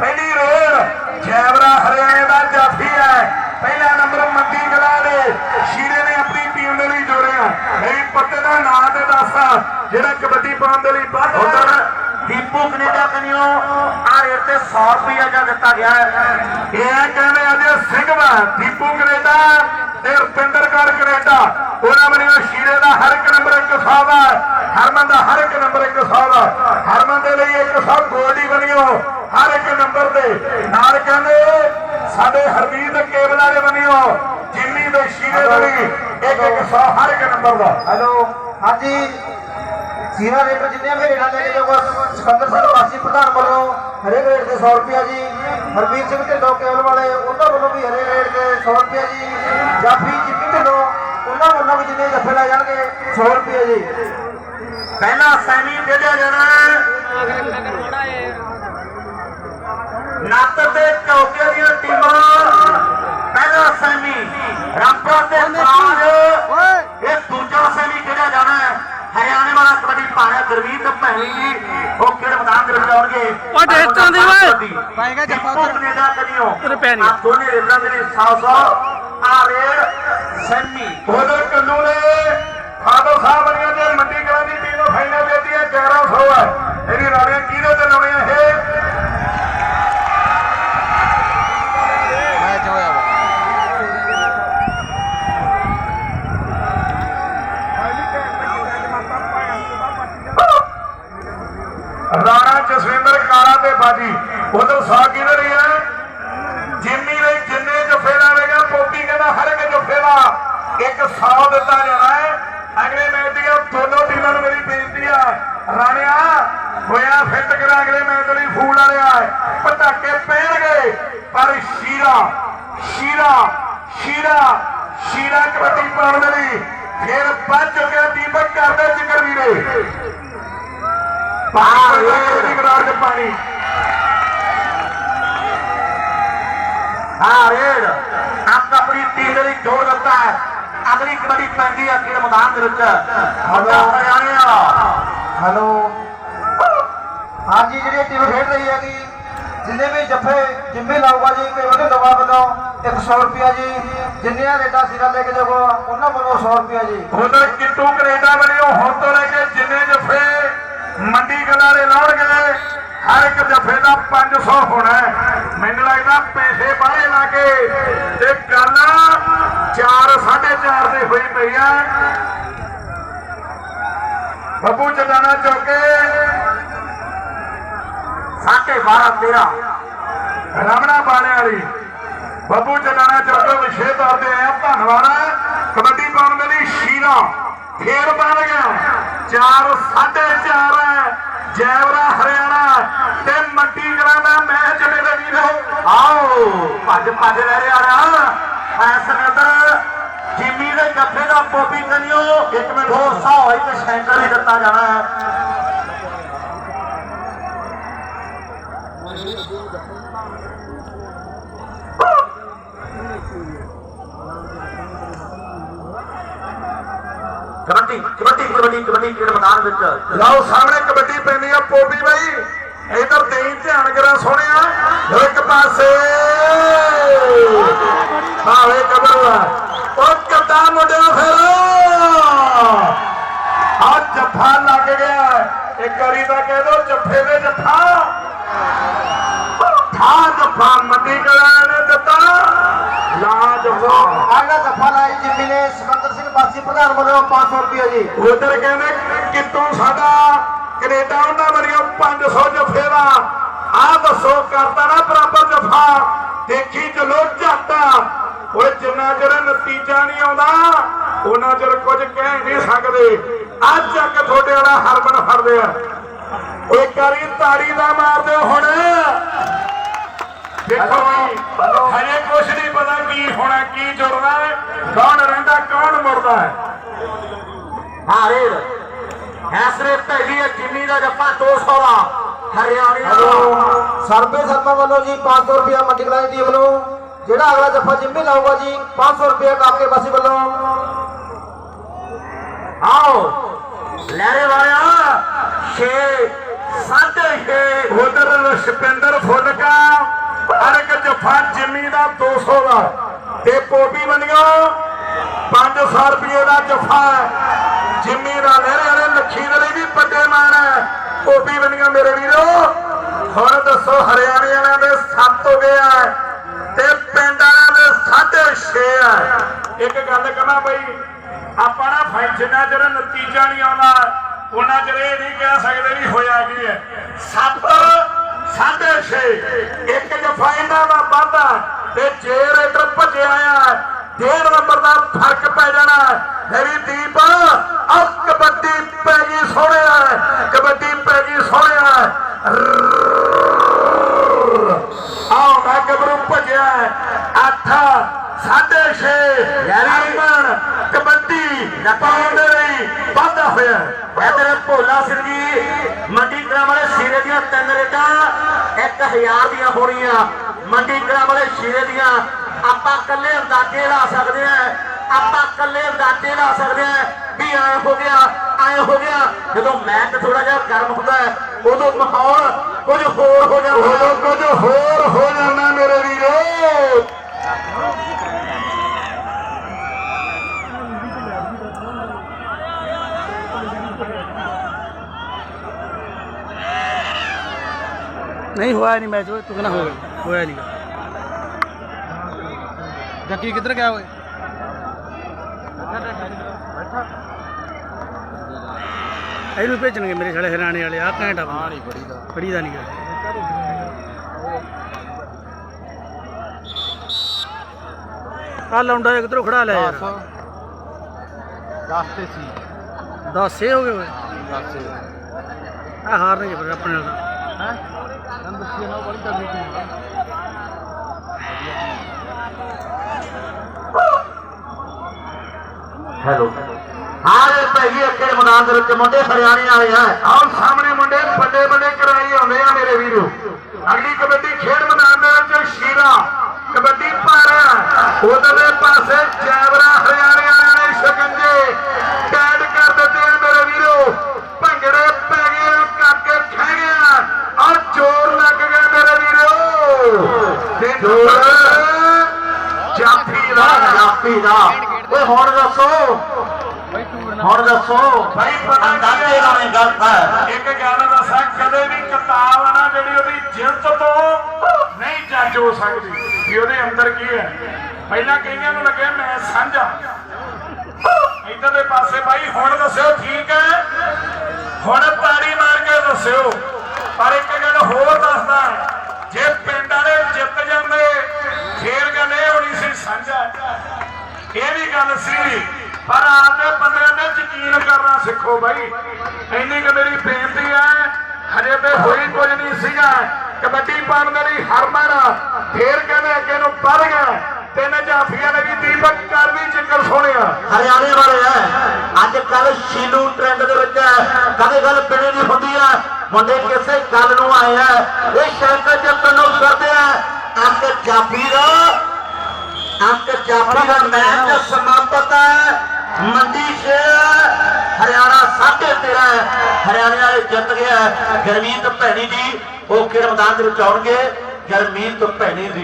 ਪਹਿਲੀ ਰੇਡ ਜੈਵਰਾ ਹਰਿਆਣੇ ਦਾ ਜਾਫੀ ਹੈ। ਪਹਿਲਾ ਨੰਬਰ ਮੰਦੀ ਕਲਾ ਦੇ। ਸ਼ੀਰੇ ਨੇ ਆਪਣੀ ਟੀਮ ਦੇ ਲਈ ਜੋੜਿਆ। ਮੇਰੀ ਪੱਤੇ ਦਾ ਨਾਂ ਤੇ ਦੱਸ ਜਿਹੜਾ ਕਬੱਡੀ ਪਾਉਣ ਦੇ ਲਈ ਵੱਧ ਉਧਰ ਦੀਪੂ ਕੈਨੇਡਾ ਕਨਿਓ ਆ ਰੇਟ ਤੇ 100 ਰੁਪਇਆ ਜਾਂ ਦਿੱਤਾ ਗਿਆ ਹੈ। ਇਹ ਕਹਿੰਦੇ ਅਜੇ ਸਿੰਘਵਾ ਦੀਪੂ ਕੈਨੇਡਾ ਤੇ ਰੁਪਿੰਦਰ ਕੌਰ ਕੈਨੇਡਾ। ਉਹਨਾਂ ਬਣਿਆ ਸ਼ੀਰੇ ਦਾ ਹਰ ਇੱਕ ਨੰਬਰ 100 ਦਾ ਹਰਮਨ ਦਾ ਹਰ ਇੱਕ ਨੰਬਰ 100 ਦਾ। ਹਰਮਨ ਦੇ ਲਈ 100 ਗੋਲਡੀ ਬਣਿਓ ਹਰ ਇੱਕ ਨੰਬਰ ਦੇ ਨਾਲ ਕਹਿੰਦੇ ਸਾਡੇ ਹਰਮੀਤ ਕੇਬਲਾ ਦੇ ਬਣਿਓ ਜਿੰਨੀ ਦੇ ਸ਼ੀਰੇ ਦੇ ਲਈ ਇੱਕ 100 ਹਰ ਇੱਕ ਨੰਬਰ ਦਾ। ਹੈਲੋ। ਹਾਂਜੀ। ਸੀਰਾ ਰੇਟ ਜਿੰਨੇ ਵੀ ਰੇਟਾਂ ਲੈ ਕੇ ਜਾਊਗਾ ਸਿਕੰਦਰ ਸਿੰਘ ਵਾਸੀ ਪ੍ਰਧਾਨ ਵੱਲੋਂ ਹਰੇਕ ਰੇਟ ਤੇ 100 ਰੁਪਿਆ ਜੀ। ਹਰਵੀਰ ਸਿੰਘ ਢਿੱਲੋਂ ਕੇਵਲ ਵਾਲੇ ਉਹਨਾਂ ਵੱਲੋਂ ਵੀ ਹਰੇਕ ਰੇਟ ਤੇ 100 ਰੁਪਿਆ ਜੀ। ਜਾਫੀ ਜਿੱਪੀ ਢਿੱਲੋਂ ਉਹਨਾਂ ਵੱਲੋਂ ਵੀ ਜਿੰਨੇ ਜੱਫੇ ਲੈ ਜਾਣਗੇ 100 ਰੁਪਿਆ ਜੀ। ਪਹਿਲਾ ਸੈਮੀ ਖੇਡਿਆ ਜਾਣਾ ਨੱਤ ਤੇ ਚੌਕੇ ਦੀਆਂ ਟੀਮਾਂ। ਪਹਿਲਾ ਸੈਮੀ ਰਾਮਪੁਰਾ ਤੇ ਸਾਜ ਇਹ ਦੂਜਾ ਸੈਮੀ ਖੇਡਿਆ ਜਾਣਾ ਹੈ। ਹਰਿਆਣੇ ਵਾਲਾ ਕਬੱਡੀ ਪਾਣਾ ਗੁਰਮੀਤ ਭੈਣੀ। ਜੀ ਉਹ ਕਿਹੜੇ ਮੈਦਾਨ ਦੇ ਵਿੱਚ ਆਉਣਗੇ। ਉਹ ਡੇਟਾਂ ਦੀ। ਓਏ। ਪਾਏਗਾ ਜੱਫਾ ਉੱਧਰ। ਕੈਨੇਡਾ ਪੈ ਨੀ। ਆਹ ਦੋਨੇ ਰੇਡਾਂ ਦੇ ਲਈ 100 100 ਆ ਰੇਡ ਸੈਮੀ। ਉਧਰ ਕੰਨੂ ਨੇ ਫਾਦਰ ਸਾਹਿਬ ਬਣੀਆਂ ਤੇ ਮੰਡੀ ਕਲਾਂ ਦੀ ਟੀਮ ਨੂੰ ਫਾਈਨਲ ਦੇਤੀ ਹੈ 1100 ਹੈ ਇਹਦੀ ਰਾਣੀਆਂ ਕਿਹਦੇ ਤੇ ਲਾਉਣੀਆਂ ਇਹ ਮੈਚ ਹੋਇਆ ਵਾ ਰਾਣਾ ਜਸਵਿੰਦਰ ਕਾਲਾ ਤੇ ਬਾਜੀ ਉਧਰ ਸਾ ਕਿਹਦੇ ਰਹੀ ਹੈ? ਜਿੰਨੀ ਲਈ ਜਿੰਨੇ ਜੱਫੇ ਲਾਵੇਗਾ ਪੋਪੀ ਕਹਿੰਦਾ ਹਰ ਇੱਕ ਜੱਫੇ ਦਾ ਇੱਕ 100 ਦਿੱਤਾ ਜਾਣਾ ਹੈ। ਅਗਲੇ ਮੈਚ ਦੀਆਂ ਦੋਨੋਂ ਟੀਮਾਂ ਨੂੰ ਮੇਰੀ ਬੇਨਤੀ ਆ। ਰਾਣਿਆ ਹੋਇਆ ਫਿੱਟ ਕਰਾ ਅਗਲੇ ਮੈਚ ਲਈ ਫੂਲ ਵਾਲਿਆ। ਪਟਾਕੇ ਪੈਣਗੇ ਪਰ ਸ਼ੀਰਾ ਸ਼ੀਰਾ ਸ਼ੀਰਾ ਸ਼ੀਰਾ ਕਬੱਡੀ ਪਾਉਣ ਦੇ ਲਈ ਫਿਰ ਵੱਜ ਚੁੱਕਿਆ ਦੀਪਕ ਕਰਦੇ ਜ਼ਿਕਰ ਵੀਰੇ। ਪਾਣੀ ਦੀ ਗਰਾਰ ਚ ਪਾਣੀ। ਆ ਰੇਡ ਆਪ ਆਪਣੀ ਟੀਮ ਦੇ ਲਈ ਜੋੜ ਦਿੱਤਾ ਹੈ। ਅਗਲੀ ਕਬੱਡੀ ਪੈਂਦੀ ਹੈ ਖੇਡ ਮੈਦਾਨ ਦੇ ਵਿੱਚ। ਵੱਡਾ ਹਰਿਆਣੇ। ਹੈਲੋ ਹਾਂਜੀ ਜਿਹੜੀ ਟੀਮ ਖੇਡ ਰਹੀ ਹੈਗੀ ਜਿੰਨੇ ਵੀ ਜੱਫੇ ਜਿੰਮੇ ਲਾਊਗਾ ਜੀ ਕੋਈ ਉਹਦੇ ਦਵਾ ਵੱਲੋਂ 100 ਰੁਪਿਆ ਜੀ ਜਿੰਨੀਆਂ ਰੇਟਾਂ ਸਿਰਾ ਲੈ ਕੇ ਜਾਊਗਾ ਉਹਨਾਂ ਵੱਲੋਂ 100 ਰੁਪਿਆ ਜੀ। ਉਧਰ ਕਿੱਟੂ ਕੈਨੇਡਾ ਬਣਿਓ ਹੁਣ ਤੋਂ ਲੈ ਕੇ ਜਿੰਨੇ ਜਫੇ ਮੰਡੀ ਵਾਲੇ ਲਾਉਣਗੇ ਹਰ ਇੱਕ ਜਫੇ ਦਾ 500 ਹੋਣਾ ਮੈਨੂੰ ਲੱਗਦਾ ਪੈਸੇ ਬਾਹਲੇ ਕੇ ਤੇ ਗੱਲ 4 4.5 ਦੇ ਹੋਈ ਪਈ ਆ। ਬੱਬੂ ਚਟਾਣਾ ਚੌਕੇ ਸਾਢੇ 12 13 ਰਮਣਾ ਬਾਣੇ ਵਾਲੀ। ਬੱਬੂ ਚਟਾਣਾ ਚੌਕੇ ਵਿਸ਼ੇ ਤੌਰ ਤੇ ਆਇਆ। ਧੰਨਵਾਦ ਕਬੱਡੀ ਪਾਉਣ ਦੇ ਲਈ ਸ਼ੀਰਾ ਫੇਰ ਬਣ ਗਿਆ। 4 4.5 ਹੈ ਜੈਵਰਾ ਹਰਿਆਣਾ ਤੇ ਮੰਡੀ ਕਲਾਂ ਦਾ ਮੈਚ ਮੇਰੇ ਵੀਰੋ ਆਓ, ਭੱਜ ਭੱਜ ਲੈ ਰਿਹਾ ਆ ਐਸ ਨਦਰ ਜਿੰਮੀ ਦੇ ਗੱਫੇ ਦਾ ਪੋਪੀ ਕਰਿਓ ਇੱਕ ਮਿੰਟ ਹੋਰ ਸਾ ਹੋਈ ਤੇ ਸੈਂਟਰ ਹੀ ਦਿੱਤਾ ਜਾਣਾ ਕਬੱਡੀ ਕਬੱਡੀ ਕਬੱਡੀ ਕਬੱਡੀ ਖੇਡ ਮੈਦਾਨ ਵਿੱਚ। ਲਓ ਸਾਹਮਣੇ ਕਬੱਡੀ ਪੈਂਦੀ ਆ ਪੋਪੀ ਬਾਈ। ਇਧਰ ਦੇਈ ਧਿਆਨ ਕਰਾਂ ਸੋਹਣਿਆ। ਇੱਕ ਪਾਸੇ। ਭਾਵੇਂ ਕਬਰਵਾ ਉਹ ਕਿੱਦਾਂ ਮੁੰਡਿਆ ਫਿਰ। ਆ ਜੱਫਾ ਲੱਗ ਗਿਆ। ਇੱਕ ਵਾਰੀ ਤਾਂ ਕਹਿ ਦੋ ਜੱਫੇ ਦੇ ਜੱਫਾ। ਠਾ ਜੱਫਾ ਮੰਡੀ ਕਲਾਂ ਨੇ ਦਿੱਤਾ। ਲਾ ਜੱਫਾ ਆਗਾ ਜੱਫਾ ਲਾਈ ਜਿੰਮੀ ਨੇ ਸਿਕੰਦਰ ਪ੍ਰਧਾਨ ਵੱਲੋਂ 500 ਰੁਪਿਆ ਜੀ। ਉਧਰ ਕਹਿੰਦੇ ਕਿਤੋਂ ਸਾਡਾ ਕੈਨੇਡਾ, ਉਹਨਾਂ ਵਰਗਾ 500 ਜਫੇ ਦਾ ਦੱਸੋ, ਕਰਤਾ ਨਾ ਬਰਾਬਰ ਜਫਾ। ਦੇਖੀ ਚਲੋ ਝਾਟਾ। ਓਏ, ਜਿੰਨਾ ਚਿਰ ਨਤੀਜਾ ਨਹੀਂ ਆਉਂਦਾ ਉਹਨਾਂ ਚਿਰ ਕੁਝ ਕਹਿ ਨਹੀਂ ਸਕਦੇ। ਅੱਜ ਤੱਕ ਤੁਹਾਡੇ ਵਾਲਾ ਹਰਮਨ ਫੜਦੇ ਆ। ਓਏ ਕਰੀ ਤਾੜੀ ਦਾ ਮਾਰਦੇ ਹੁਣ। ਦੇਖੋ ਹਜੇ। ਕੁਝ ਨਹੀਂ ਪਤਾ ਕੀ ਹੋਣਾ ਕੀ ਜੁੜਨਾ ਹੈ ਕੌਣ ਰਹਿੰਦਾ ਕੌਣ ਮੁੜਦਾ ਹੈ। ਹਾਂ ਰੇਡ। ਐਸਰੇ ਪਹਿਲੀ ਹੈ ਜਿੰਮੀ ਦਾ ਜੱਫਾ 200 ਦਾ ਹਰਿਆਣੇ ਦਾ। ਸਰਬੇ ਸ਼ਰਮਾ ਵੱਲੋਂ ਜੀ 500 ਰੁਪਿਆ ਮੰਡੀ ਕਲਾਂ ਦੀ ਵੱਲੋਂ ਜਿਹੜਾ ਅਗਲਾ ਜੱਫਾ ਜਿੰਮੀ ਲਾਊਗਾ ਜੀ 500 ਰੁਪਿਆ ਕਾਕੇ ਵਾਸੀ ਵੱਲੋਂ। ਆਓ ਲਹਿਰੇ ਵਾਲਿਆ 6 ਸਾਢੇ 6 ਦਾ ਤੇ ਪੋਪੀ ਮੰਡੀਆਂ 500 ਰੁਪਏ ਦਾ ਜਫਾ ਜਿੰਮੀ ਦਾ ਲਹਿਰੇ ਵਾਲੇ ਲੱਖੀ ਦੇ ਲਈ ਵੀ ਵੱਡੇ ਮਾਣ ਹੈ। ਪੋਪੀ ਮੰਡੀਆਂ ਮੇਰੇ ਵੀਰੋ। ਹੁਣ ਦੱਸੋ ਹਰਿਆਣੇ ਵਾਲਿਆਂ ਦੇ 7 ਹੋ ਗਏ ਆ ਤੇ ਪਿੰਡ ਵਾਲਿਆਂ ਦੇ 6.5 ਆ। ਇੱਕ ਗੱਲ ਕਹਾਂ ਬਈ, ਆਪਾਂ ਨਾ ਫਾਈ ਜਿੰਨਾ ਚਿਰ ਨਤੀਜਾ ਨਹੀਂ ਆਉਂਦਾ, ਉਹਨਾਂ ਚਿਰ ਇਹ ਨਹੀਂ ਕਹਿ ਸਕਦੇ ਵੀ ਹੋਇਆ ਕੀ ਹੈ। 7 ਸਾਢੇ 6 ਇੱਕ ਜਫਾ ਇਹਨਾਂ ਦਾ ਵਾਧਾ ਤੇ ਜੇ ਰੇਡਰ ਭੱਜਿਆ ਆ ਡੇਢ ਨੰਬਰ ਦਾ ਫ਼ਰਕ ਪੈ ਜਾਣਾ। ਹੈਵੀ ਦੀਪ ਆ ਕਬੱਡੀ ਪੈ ਗਈ ਸੋਹਣਿਆ ਕਬੱਡੀ ਪੈ ਗਈ ਸੋਹਣਿਆ। ਆਓ ਮੈਂ ਗੱਭਰੂ ਭੱਜਿਆ ਅੱਠ ਸਾਢੇ 6 ਅਰਮਨ ਕਬੱਡੀ ਪਾਉਣ ਦੇ ਲਈ ਵਾਧਾ ਹੋਇਆ। ਇਧਰ ਭੋਲਾ ਸਿੰਘ ਜੀ ਮੰਡੀ ਕਰਾਂ ਵਾਲੇ ਸ਼ੀਰੇ ਦੀਆਂ ਤਿੰਨ ਰੇਟਾਂ 1000 ਦੀਆਂ ਹੋਣੀਆਂ। ਮੰਡੀ ਕਰਾਂ ਵਾਲੇ ਸ਼ੀਰੇ ਦੀਆਂ ਆਪਾਂ ਕੱਲੇ ਅੰਦਾਜ਼ੇ ਲਾ ਸਕਦੇ ਆ ਆਪਾਂ ਕੱਲੇ ਅੰਦਾਜ਼ੇ ਲਾ ਸਕਦੇ ਆ ਵੀ ਐ ਹੋ ਗਿਆ ਐ ਹੋ ਗਿਆ। ਜਦੋਂ ਮੈਚ ਥੋੜਾ ਜਿਹਾ ਗਰਮ ਹੁੰਦਾ ਹੈ ਉਦੋਂ ਮਾਹੌਲ ਕੁਝ ਹੋਰ ਹੋ ਜਾਂਦਾ ਉਦੋਂ ਕੁਝ ਹੋਰ ਹੋ ਜਾਂਦਾ ਮੇਰੇ ਵੀਰੋ। ਨਹੀਂ ਹੋਇਆ ਨਹੀਂ ਮੈਚ ਤੂੰ ਕਹਿੰਦਾ ਹੋਇਆ ਹੋਇਆ ਨਹੀਂ ਜੱਕੀ ਕਿੱਧਰ ਗਿਆ ਓਏ? ਇਹਨੂੰ ਭੇਜਣਗੇ ਮੇਰੇ ਸਾਲੇ ਹਰਿਆਣੇ ਵਾਲੇ ਆ ਘੈਂਟਾ ਬੰਦਾ। ਨਹੀਂ ਫੜੀ ਦਾ ਫੜੀ ਦਾ ਨਹੀਂ ਆ ਲੌਂਡਾ ਕਿੱਧਰੋਂ ਖੜਾ ਲਿਆ ਯਾਰ। 10 ਤੇ ਸੀ। 10 ਏ ਹੋ ਗਏ ਓਏ। 10 ਆ ਹਾਰਨਗੇ ਫਿਰ ਆਪਣੇ ਨਾਲ ਹੈ? ਨੰਦ ਦੱਸਿਆ ਨਾ ਬੜੀ ਤਗੜੀ ਟੀਮ ਹੈਲੋ ਹਾਂ ਇਹ ਅੱਗੇ ਮੈਦਾਨ ਦੇ ਵਿੱਚ ਮੁੰਡੇ ਹਰਿਆਣੇ ਵਾਲੇ ਆ। ਆਓ ਸਾਹਮਣੇ ਮੁੰਡੇ ਬੱਲੇ ਬੱਲੇ ਕਰਾਈ ਆਉਂਦੇ ਆ ਮੇਰੇ ਵੀਰੋ। ਅਗਲੀ ਕਬੱਡੀ ਖੇਡ ਮੈਦਾਨ ਦੇ ਵਿੱਚ ਸ਼ੀਰਾ, ਕਬੱਡੀ ਪਾ ਰਿਹਾ ਉਧਰਲੇ ਪਾਸੇ ਜੈਵਰਾ ਹਰਿਆਣੇ ਵਾਲਿਆਂ ਨੇ ਸ਼ਿਕੰਜੇ। ਦਾ ਓਏ ਹੁਣ ਦੱਸੋ। ਹੁਣ ਦੱਸੋ। ਭਾਈ ਪਤਾ ਕੀ ਅੰਦਾਜ਼ੇ ਹੈ? ਲਾਉਣੇ ਗਲਤ ਹੈ। ਇੱਕ ਗੱਲ ਦੱਸਾਂ ਕਦੇ ਵੀ ਕਿਤਾਬ ਆ ਨਾ ਜਿਹੜੀ ਉਹਦੀ ਜਿਲਤ ਤੋਂ ਨਹੀਂ ਜੱਜ ਹੋ ਸਕਦੀ। ਵੀ ਉਹਦੇ ਅੰਦਰ ਕੀ ਹੈ? ਪਹਿਲਾਂ ਕਈਆਂ ਨੂੰ ਲੱਗਿਆ ਮੈਂ ਸਾਂਝਾ। ਇਧਰਲੇ ਪਾਸੇ ਬਾਈ ਹੁਣ ਦੱਸਿਓ ਠੀਕ ਹੈ? ਹੁਣ ਤਾੜੀ ਮਾਰ ਕੇ ਦੱਸਿਓ। ਪਰ ਇੱਕ ਗੱਲ ਹੋਰ ਦੱਸਦਾ ਜੇ ਪਿੰਡ ਵਾਲੇ ਜਿੱਤ ਜਾਂਦੇ ਫੇਰ ਗੱਲ ਇਹ ਹੋਣੀ ਸੀ ਸਾਂਝਾ। ਇਹ ਵੀ ਗੱਲ ਸੀ, ਪਰ ਆਪਦੇ ਬੰਦਿਆਂ ਤੇ ਯਕੀਨ ਕਰਨਾ ਸਿੱਖੋ ਬਾਈ। ਇੰਨੀ ਕਿ ਮੇਰੀ ਬੇਨਤੀ ਹੈ, ਹਜੇ ਤੇ ਹੋਈ ਕੁਝ ਨਹੀਂ ਸੀਗਾ। ਕਬੱਡੀ ਪਾਉਣ ਦੇ ਲਈ ਹਰਮਨ ਫੇਰ ਕਹਿੰਦੇ ਅੱਗੇ ਨੂੰ ਵੱਧ ਗਿਆ। ਤਿੰਨ ਜਾਫੀਆਂ ਨੇ ਵੀ ਦੀਪਕ ਕਰ ਵੀ ਜ਼ਿਕਰ ਸੁਣਿਆ ਹਰਿਆਣੇ ਵਾਲੇ ਹੈ ਅੱਜ ਕੱਲ ਸ਼ੀਲੂ ਟ੍ਰੈਂਡ ਦੇ ਵਿੱਚ ਹੈ। ਕਦੇ ਗੱਲ ਪਿੰਡੇ ਦੀ ਹੁੰਦੀ ਹੈ ਮੁੰਡੇ ਕਿਸੇ ਗੱਲ ਨੂੰ ਆਏ ਹੈ ਇਹ ਸ਼ੰਕਰ ਜੱਟਨ ਨੂੰ ਕਰਦੇ ਆ। ਅੱਜ ਜਾਫੀ ਦਾ ਅੰਕ ਜਾਫੀ ਦਾ ਮੈਚ ਸਮਾਪਤ ਹੈ। ਮੰਡੀ ਸੇ ਹਰਿਆਣਾ 13.5 ਹਰਿਆਣੇ ਵਾਲੇ ਜਿੱਤ ਗਿਆ ਗਰਮੀਤ ਭੈਣੀ ਜੀ ਉਹ ਖੇਡ ਮੈਦਾਨ ਦੇ ਵਿੱਚ ਆਉਣਗੇ। ਗਰਮੀਤ ਭੈਣੀ